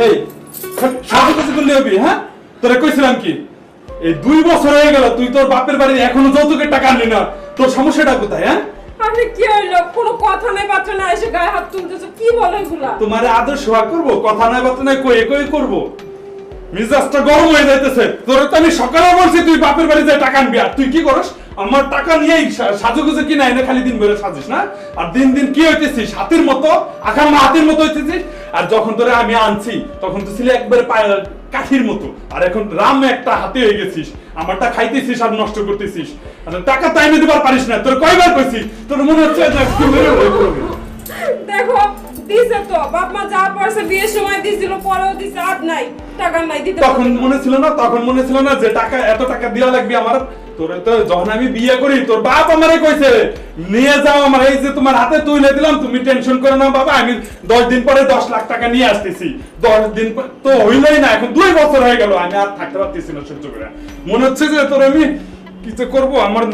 এই সাথে কিছু করলে হবি হ্যাঁ? তোরে কইছিলাম কি এই দুই বছর হয়ে গেল তুই তোর বাপের বাড়ি এখনও যৌতুকের টাকা আনলি না তোর সমস্যাটা কোথায় হ্যাঁ? আপনি কি হইল? কোনো কথা নাই বাচ্চা না এসে গায়ে হাত তুলতেছো কি বলে এগুলা? তোমার আদর সোয়া করব কথা নাই বার্তা নাই কয়ে কয়ে করব। মিজাজটা গরম হয়ে যাইতেছে তোর তো আমি সকালে বলছি তুই বাপের বাড়ি যায় টাকা আনবি আর তুই কি করস? আমার টাকা নিয়েই সাজুগুজু কিনা এনে খালি দিন বেরো সাজিস না? আর দিন দিন কি হইতেছিস? হাতির মতো আখার মা হাতির মতো হইতেছিস আর যখন তোরে আমি আনছি তখন তো ছিলে একবারে পায়ে- কাঠির মতো। আর এখন রাম একটা হাতে হয়ে গেছিস আমারটা খাইতেছিস আর নষ্ট করতেছিস। আর টাকা তাই দিবার পারিস না তোর কয়বার কইছি? তোর মনে হচ্ছে। দেখো দিছে তো। বাপ মা যা পয়সা বিয়ের সময় দিছিল পরেও দিছে আর নাই। টাকা নাই দিতে তখন মনে ছিল না তখন মনে ছিল না যে টাকা এত টাকা দেওয়া লাগবে আমার। তোর তো যখন আমি বিয়ে করি তোর বাপ আমারে কইছে নিয়ে যাও আমার এই যে তোমার হাতে তুলে দিলাম তুমি টেনশন করো না বাবা আমি দশ দিন পরে দশ লাখ টাকা নিয়ে আসতেছি। দশ দিন তো হইলই না এখন দুই বছর হয়ে গেল আমি আর থাকতে পারতেছি না সহ্য করে। মনে হচ্ছে যে তোর আমি কিছু করব আমার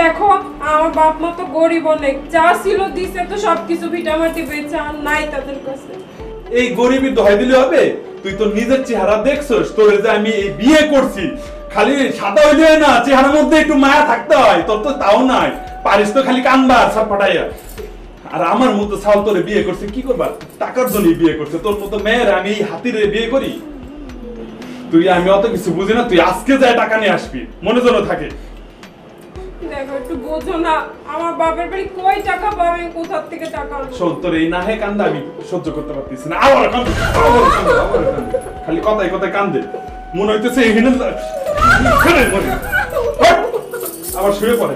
দেখো আমার বাপ মা তো গরিব অনেক যা ছিল দিছে তো সবকিছু ভিটামাটি বেচে আর নাই তাদের কাছে। এই গরিবি দহাই দিলে হবে? তুই তো নিজের চেহারা দেখছস তোর যে আমি এই বিয়ে করছি খালি সাদা হইলে না চেহারার মধ্যে একটু মায়া থাকতে হয়। তোর তো তাও নাই। পারিস তো খালি কান্দা সব ফাটাইয়া। আর আমার মতো ছাল তোরে বিয়ে করছে কি করবা? টাকার জন্য বিয়ে করছে। তোর মতো মেয়ের আমি এই হাতিরে বিয়ে করি। তুই আমি অত কিছু বুঝি না তুই আজকে যায় টাকা নিয়ে আসবি। মনে যেন থাকে। দেখো একটু বোঝো না আমার বাপের বাড়ি কই টাকা পাবে? কোথা থেকে টাকা আনব? শোন তোর এই নাহে কান্দা আমি সহ্য করতে পারতেছি না। আবার কান্দে। খালি কথায় কথায় কান্দে। মনে হইতেছে এখানে মরে। আবার শুয়ে পড়ে।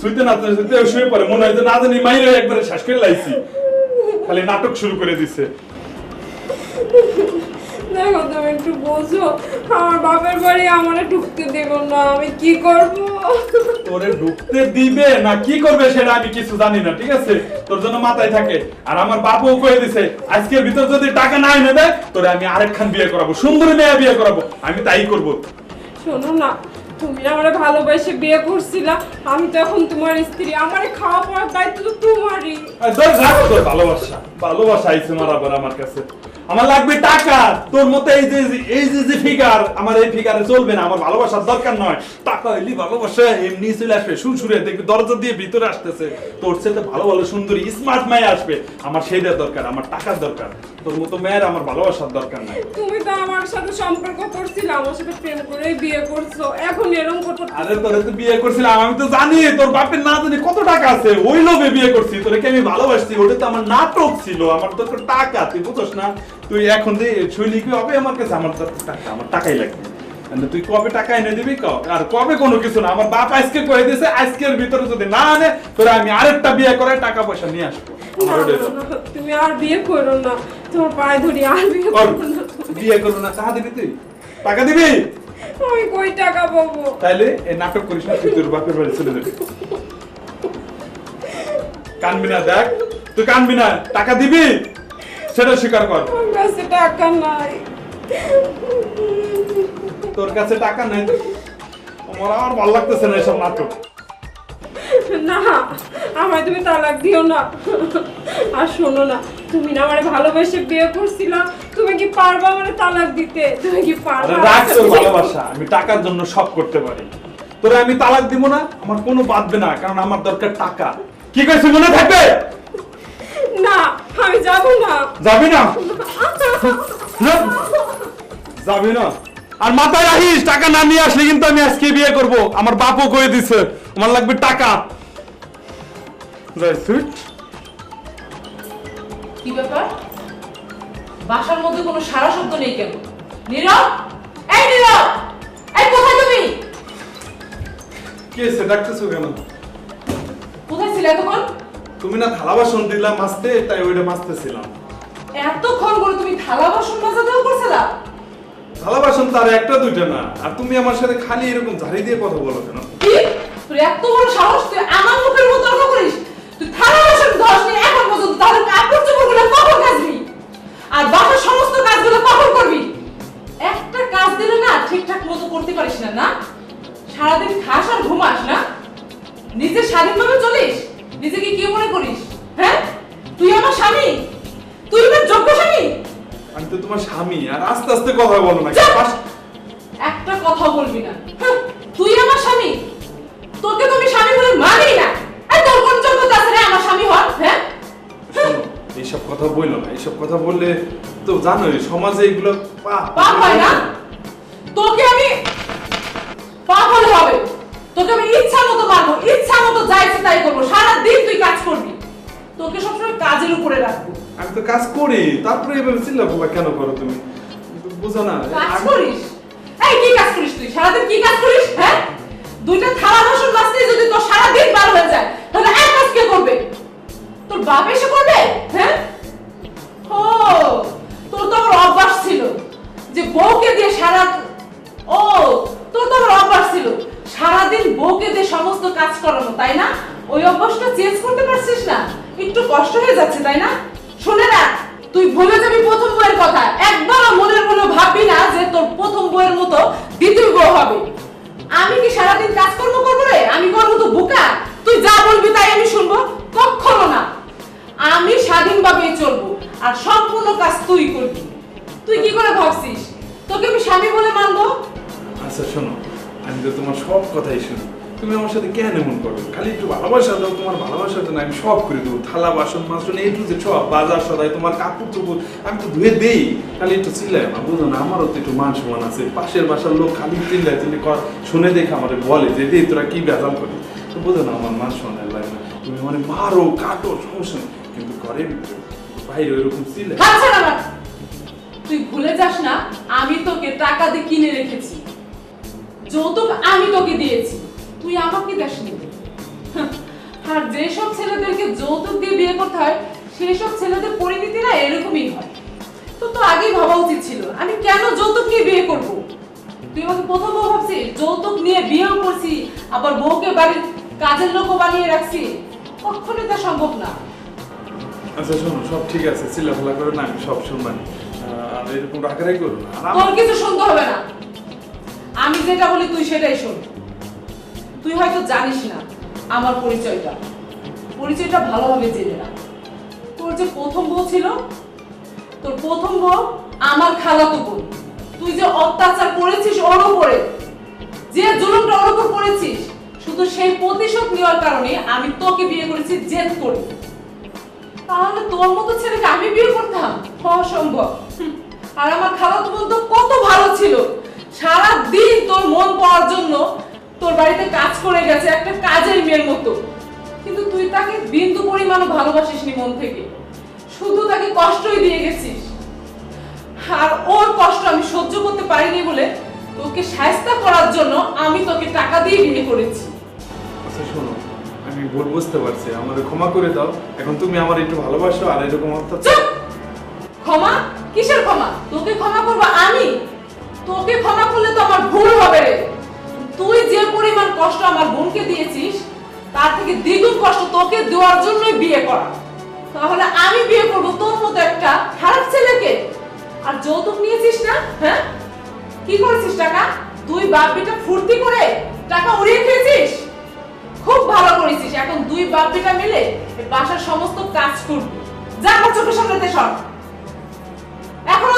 শুইতে না শুইতে শুয়ে পড়ে। মনে হয় যে না জানি মাইরে একবারে করে লাইছি। খালি নাটক শুরু করে দিছে। দেখো তুমি একটু বোঝো আমার বাপের বাড়ি আমারে ঢুকতে দেব না আমি কি করব? তোরে ঢুকতে দিবে না কি করবে সেটা আমি কিছু জানি না ঠিক আছে? তোর জন্য মাথায় থাকে। আর আমার বাপও কয়ে দিছে আজকের ভিতর যদি টাকা না এনে দেয় তোরে আমি আরেকখান বিয়ে করাবো সুন্দরী মেয়ে বিয়ে করাবো। আমি তাই করব। শোনো না, তুমি আমার ভালোবাসে বিয়ে করছিলা, আমি তো এখন তোমার স্ত্রী, আমার খাওয়া পাওয়ার দায়িত্ব তো তোমারই। ভালোবাসা ভালোবাসা আইছে মারাবার আমার কাছে। আমার লাগবে টাকা। তোর মতো এই যে এই যে যে ফিগার আমার এই ফিগারে চলবে না আমার ভালোবাসার দরকার নয়। টাকা হইলি ভালোবাসা এমনি চলে আসবে সুরসুরে দেখবি দরজা দিয়ে ভিতরে আসতেছে। তোর সাথে ভালো ভালো সুন্দরী স্মার্ট মেয়ে আসবে। আমার সেইটা দরকার আমার টাকার দরকার। তোর মতো মেয়ের আমার ভালোবাসার দরকার নাই। তুমি তো আমার সাথে সম্পর্ক করছিলে আমার সাথে প্রেম করেই বিয়ে করছ। এখন এরকম করতে আরে তোরে তো বিয়ে করছিলাম আমি তো জানি তোর বাপের না জানি কত টাকা আছে। ওই লোভে বিয়ে করছি তোরে কি আমি ভালোবাসছি? ওটা তো আমার নাটক ছিল আমার তো টাকা তুই বুঝছ না? তুই এখন যে শৈলী কি হবে আমার কাছে আমার টাকা আমার টাকাই লাগবে। তুই কবে টাকা এনে দিবি আর কবে কোনো কিছু না আমার বাপ আজকে কয়ে দিয়েছে আজকের ভিতরে যদি না আনে তোরে আমি আরেকটা বিয়ে করে টাকা পয়সা নিয়ে আসব। তুমি আর বিয়ে করো না তোমার পায়ে ধরি আর বিয়ে করো। না। বিয়ে করব না টাকা দিবি তুই? টাকা দিবি? আমি কই টাকা পাবো? তাইলে এই নাটক করিস না তুই তোর বাপের বাড়ি চলে যাবি। কানবি না দেখ তুই কানবি না টাকা দিবি? সেটা স্বীকার কর। কাছে টাকা নাই। তোর কাছে টাকা নেই আমার আর ভালো লাগতেছে না এসব নাটক। না আমায় তুমি তালাক দিও না। আর শোনো না তুমি না আমারে ভালোবেসে বিয়ে করছিলা তুমি কি পারবা আমারে তালাক দিতে? তুমি কি পারবা? রাখ তোর ভালোবাসা আমি টাকার জন্য সব করতে পারি। তোরে আমি তালাক দিব না আমার কোনো বাঁধবে না কারণ আমার দরকার টাকা। কি কইছিস মনে থাকবে? না আমি যাব না। যাবি না? যাবি না আর মাথায় রাখিস টাকা না নিয়ে আসলে কিন্তু আমি আজকে বিয়ে করব। আমার বাপও কয়ে দিছে আমার লাগবে টাকা। যাই সুইট। কি ব্যাপার? বাসার মধ্যে কোনো সারা শব্দ নেই কেন? নীরব? এই নীরব! এই কোথায় তুমি? কি এসে ডাকতেছো কেন? কোথায় ছিলে এতক্ষণ? তুমি না থালা বাসন দিলাম মাছতে তাই ওইটা মাছতেছিলাম। এতক্ষণ করে তুমি থালা বাসন করছিলা? থালা বাসন তার একটা দুইটা না। আর তুমি আমার সাথে খালি এরকম ঝাড়ি দিয়ে কথা বলো কেন? কি? তোর এত বড় সাহস তুই আমার মুখের তর্ক করিস তুই থালা বাসন ধস নি এখন পর্যন্ত তাহলে কাপড় চোপড়গুলো কখন কাচবি? আর বাসার সমস্ত কাজগুলো কখন করবি? একটা কাজ দিলে না ঠিকঠাক মতো করতে পারিস না না? সারাদিন খাস আর ঘুমাস না? নিজে স্বাধীনভাবে আস্তে আস্তে কথা বলো না একটা কথা বলবি না। হ্যাঁ, তুই আমার স্বামী। তোকে তো আমি স্বামী বলে মানি না। এই তোর কোন যোগ্যতা আছে রে আমার স্বামী হন হ্যাঁ? শোনো এইসব কথা বলল না। এইসব কথা বললে তো জানোই সমাজে এগুলো পাপ হয় না। তোকে আমি পাপ হলে হবে। তোকে আমি ইচ্ছা মতো মারবো। ইচ্ছা মতো যা ইচ্ছে তাই করব। সারাদিন তুই কাজ করবি। তোকে সবসময় কাজের উপরে রাখব। আমি তো কাজ করি। তারপরে এভাবে চিল্লা পোলা কেন করো তুমি? বুঝো না। কাজ করিস? এই, কি কাজ করিস তুই? সারাদিন কি কাজ করিস হ্যাঁ? দুইটা থালা বাসন মাজতে যদি তোর সারাদিন পার হয়ে যায়, তাহলে এক কাজ কে করবে? তোর বাপ এসে করবে হ্যাঁ? ও, তোর তো আবার অভ্যাস ছিল যে বউকে দিয়ে সারা ও, তোর তো আবার অভ্যাস ছিল। সারাদিন বউকে দিয়ে সমস্ত কাজ করানো, তাই না? ওই অভ্যাসটা চেঞ্জ করতে পারছিস না। একটু কষ্ট হয়ে যাচ্ছে, তাই না? শুনে না তুই ভুলে যাবি প্রথম বইয়ের কথা। একবারও মনের মনে ভাববি না যে তোর প্রথম বইয়ের মতো দ্বিতীয় বউ হবে। আমি কি সারাদিন কাজকর্ম করব রে? আমি করব তো বোকা? তুই যা বলবি তাই আমি শুনব? কখনো না। আমি স্বাধীনভাবেই চলবো আর সম্পূর্ণ কাজ তুই করবি। তুই কি করে ভাবছিস? তোকে আমি স্বামী বলে মানবো? আচ্ছা শোনো, আমি তো তোমার সব কথাই শুনি। তুমি আমার সাথে কেন এমন করো খালি একটু ভালোবাসা দাও, তোমার ভালোবাসা দাও আমি সব করে দেবো। থালা, বাসন মাসন এই যে সব, বাজার সদাই, তোমার কাপড় চোপড়, আমি তো ধুয়ে দেই। খালি একটু চিল্লাই না বুঝো না, আমারও তো একটু মান সমান আছে। পাশের বাসার লোক খালি চিল্লাই চিল্লি কর শুনে দেখে আমার বলে যে রে তোরা কি বেজাল করিস? তো বুঝো না, আমার মান সমান লাগে না তুমি মানে মারো, কাটো, সমস্যা কিন্তু ভিতরে বাইরে ওইরকম চিল্লাই তুই ভুলে যাস না, আমি তোকে টাকা দিয়ে কিনে রেখেছি। যৌতুক আমি তোকে দিয়েছি। তুই আমাকে দেসনি হাহ, আর যেসব ছেলেদেরকে যৌতুক দিয়ে বিয়ে করতে হয় সেই সব ছেলেদের পরিণতি না এরকমই হয়। তো তো আগেই ভাবা উচিত ছিল আমি কেন যৌতুক নিয়ে বিয়ে করব? তুই আমাকে প্রথম বউ ভাবছিস যৌতুক নিয়ে বিয়েও করছি আবার বউকে বাড়ির কাজের লোকও বানিয়ে রাখছি। কখনোই তা সম্ভব না। আচ্ছা শোনো সব ঠিক আছে চিল্লাফালা করে না আমি সব শুনবানি। আর এরকম রাখারাই করো না। তোর কিছু শুনতে হবে না। আমি যেটা বলি তুই সেটাই শোন। তুই হয়তো জানিস না আমার পরিচয়টা। পরিচয়টা ভালোভাবে জেনে না। তোর যে প্রথম বউ ছিল, তোর প্রথম বউ আমার খালাতো বোন তুই যে অত্যাচার করেছিস ওর উপরে, যে জুলুমটা ওর উপর করেছিস, শুধু সেই প্রতিশোধ নেওয়ার কারণে আমি তোকে বিয়ে করেছি জেদ করে। তাহলে তোর মতো ছেলেকে আমি বিয়ে করতাম? অসম্ভব। আর আমার খালাতো বোন তো কত ভালো ছিল। সারা দিন তোর মন পাওয়ার জন্য তোর বাড়িতে কাজ করে গেছে একটা কাজের মেয়ের মতো। কিন্তু তুই তাকে বিন্দু পরিমাণও ভালোবাসিসনি মন থেকে। শুধু তাকে কষ্টই দিয়ে গেছিস। আর ওর কষ্ট আমি সহ্য করতে পারিনি বলে তোকে সায়স্তা করার জন্য আমি তোকে টাকা দিয়ে বিয়ে করেছি। আচ্ছা শোনো আমি ভুল বুঝতে পারছি। আমাদের ক্ষমা করে দাও। এখন তুমি আমার একটু ভালোবাসো আর এরকম অত্যাচার! ক্ষমা? কিসের ক্ষমা? তোকে ক্ষমা করব আমি? তোকে ক্ষমা করলে তো আমার ভুল হবে রে। তুই যে পরিমাণ কষ্ট আমার বোনকে দিয়েছিস, তার থেকে দ্বিগুণ কষ্ট তোকে দেওয়ার জন্যই বিয়ে করা। তাহলে আমি বিয়ে করব তোর মতো একটা খারাপ ছেলেকে। আর যৌতুক নিয়েছিস না? হ্যাঁ? কি করেছিস টাকা? তুই বাপ বেটা ফুর্তি করে টাকা উড়িয়ে খেয়েছিস? খুব ভালো করেছিস। এখন দুই বাপ বেটা মিলে বাসার সমস্ত কাজ করবি। যা আমার চোখের সামনে সর। এখনও